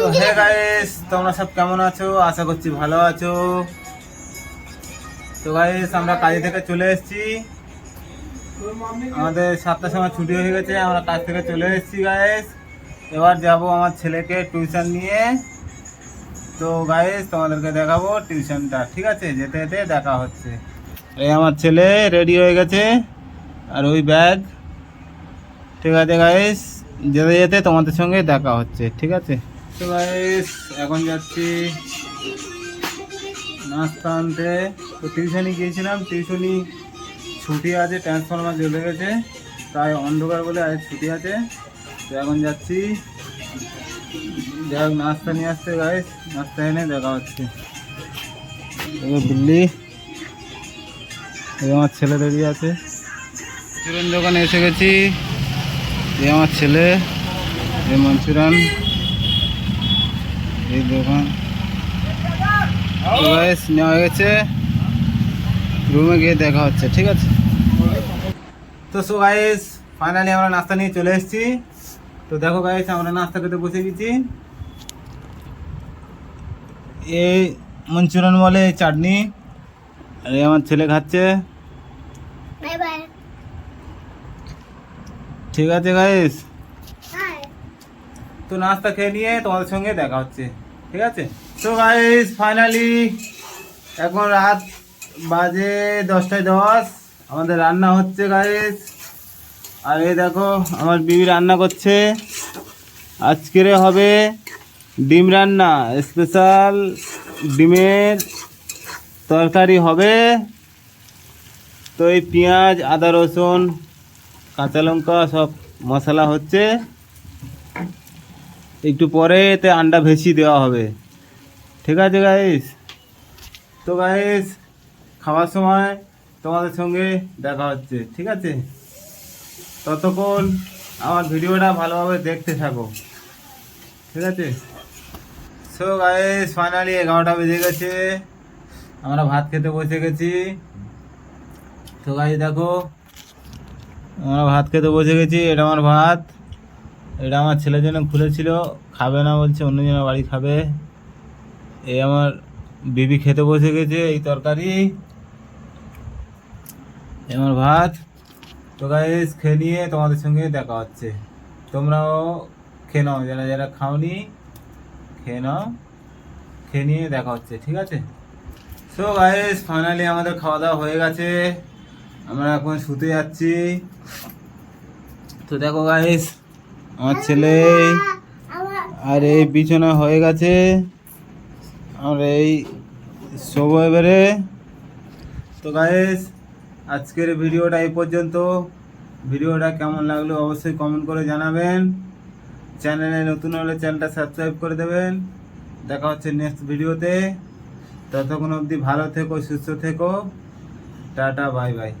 তো hey guys তোমরা সব কেমন আছো? আশা করছি ভালো আছো। তো গাইস আমরা কাজে থেকে চলে এসেছি। আমাদের সাতটার সময় ছুটি হয়ে গেছে, আমরা কাজ থেকে চলে এসেছি গাইস এবার যাব আমার ছেলেকে টিউশন নিয়ে। তো গাইস তোমাদেরকে দেখাবো টিউশনটা ঠিক আছে? যেতে যেতে দেখা হচ্ছে। এই আমার ছেলে রেডি হয়ে গেছে, আর ওই ব্যাগ ঠিক আছে গাইস যেতে যেতে তোমাদের সঙ্গে দেখা হচ্ছে, ঠিক আছে? এখন যাচ্ছি নাস্তা আনতে তো টিউশনি গিয়েছিলাম টিউশনি ছুটি আছে ট্রান্সফরমার জ্বলে গেছে তাই অন্ধকার বলে আজ ছুটি আছে। তো এখন যাচ্ছি। যাই নাস্তা নিয়ে আসতে গাইস নাস্তা এনে দেখা হচ্ছে। দিল্লি। আমার ছেলে দাঁড়িয়ে আছে। দোকানে এসে গেছি। এই আমার ছেলে এই মঞ্চুরিয়ান এই দোকান নেওয়া হয়ে গেছে। রুমে গিয়ে দেখা হচ্ছে, ঠিক আছে? তো সো গাইস ফাইনালি আমরা নাস্তা নিয়ে চলে এসেছি। তো দেখো গাইস আমরা নাস্তা খেতে বসে গেছি। এই মঞ্চুরিয়ান বলে চাটনি। আর আমার ছেলে খাচ্ছে বাই বাই ঠিক আছে গাইস তো নাস্তা খেয়ে নিয়ে তোমাদের সঙ্গে দেখা হচ্ছে ঠিক আছে? তো গাইস ফাইনালি এখন রাত বাজে দশটায় দশ। আমাদের রান্না হচ্ছে গাইস আর এই দেখো আমার বিবি রান্না করছে। আজকের হবে ডিম রান্না স্পেশাল ডিমের তরকারি হবে। তো এই পেঁয়াজ আদা রসুন কাঁচা লঙ্কা, সব মশলা হচ্ছে। একটু পরে এতে আন্ডা ভেসি দেওয়া হবে। ঠিক আছে গাইস তো গাইস খাওয়ার সময় তোমাদের সঙ্গে দেখা হচ্ছে, ঠিক আছে? ততক্ষণ আমার ভিডিওটা ভালোভাবে দেখতে থাকো, ঠিক আছে? সো গাইস ফাইনালি এগারোটা বেজে গেছে। আমরা ভাত খেতে বসে গেছি। তো গাইস দেখো আমরা ভাত খেতে বসে গেছি, এটা আমার ভাত। এটা আমার ছেলের জন্য খুলেছিল, খাবে না বলছে, অন্যজনের বাড়ি খাবে। এই আমার বিবি খেতে বসে গেছে, এই তরকারি। আমার ভাত। তো গাইস খেয়ে নিয়ে তোমাদের সঙ্গে দেখা হচ্ছে। তোমরাও খেয়ে নাও, যারা যারা খাওনি, খেয়ে নাও। খেয়ে নিয়ে দেখা হচ্ছে, ঠিক আছে? সো গাইস ফাইনালি আমাদের খাওয়া দাওয়া হয়ে গেছে। আমরা এখন শুতে যাচ্ছি। তো দেখো গাইস আমার ছেলে আর এই বিছানা হয়ে গেছে। আর এই শোবো এবারে। তো গাইস আজকের ভিডিওটা এই পর্যন্ত। ভিডিওটা কেমন লাগল অবশ্যই কমেন্ট করে জানাবেন। চ্যানেলে নতুন হলে চ্যানেলটা সাবস্ক্রাইব করে দেবেন। দেখা হচ্ছে নেক্সট ভিডিওতে। ততক্ষণ অবধি ভালো থেকো, সুস্থ থেকো। Tata bye bye